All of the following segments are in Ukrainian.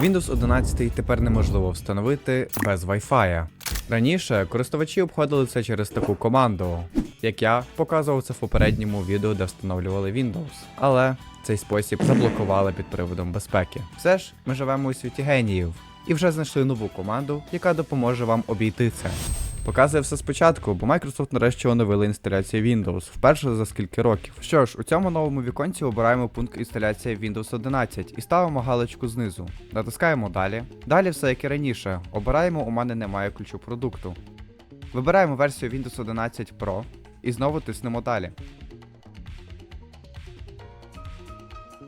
Windows 11 тепер неможливо встановити без Wi-Fi. Раніше користувачі обходили це через таку команду, як я показував це в попередньому відео, де встановлювали Windows. Але цей спосіб заблокували під приводом безпеки. Все ж ми живемо у світі геніїв і вже знайшли нову команду, яка допоможе вам обійти це. Показує все спочатку, бо Microsoft нарешті оновили інсталяцію Windows вперше за скільки років. Що ж, у цьому новому віконці обираємо пункт інсталяція Windows 11 і ставимо галочку знизу. Натискаємо далі. Далі все як і раніше. Обираємо у мене немає ключу продукту. Вибираємо версію Windows 11 Pro і знову тиснемо далі.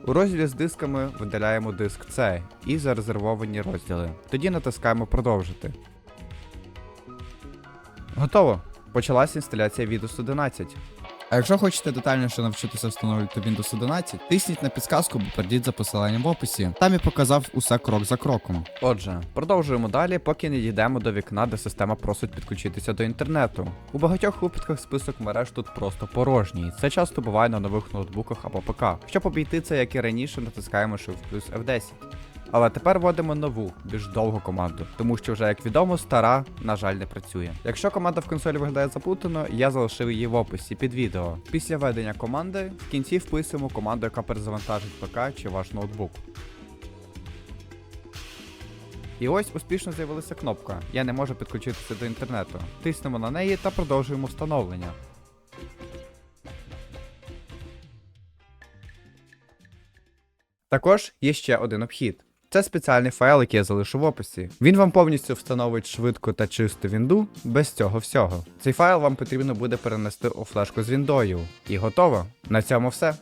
У розділі з дисками видаляємо диск C і зарезервовані розділи. Тоді натискаємо продовжити. Готово. Почалася інсталяція Windows 11. А якщо хочете детальніше навчитися встановлювати Windows 11, тисніть на підсказку, бо перейдіть за посиланням в описі. Там я показав усе крок за кроком. Отже, продовжуємо далі, поки не дійдемо до вікна, де система просить підключитися до інтернету. У багатьох випадках список мереж тут просто порожній. Це часто буває на нових ноутбуках або ПК. Щоб обійти це, як і раніше, натискаємо Shift плюс F10. Але тепер вводимо нову, більш довгу команду, тому що вже як відомо, стара, на жаль, не працює. Якщо команда в консолі виглядає запутано, я залишив її в описі під відео. Після введення команди в кінці вписуємо команду, яка перезавантажить ПК чи ваш ноутбук. І ось успішно з'явилася кнопка Я не можу підключитися до інтернету. Тиснемо на неї та продовжуємо встановлення. Також є ще один обхід. Це спеціальний файл, який я залишу в описі. Він вам повністю встановить швидку та чисту вінду без цього всього. Цей файл вам потрібно буде перенести у флешку з віндою. І готово. На цьому все.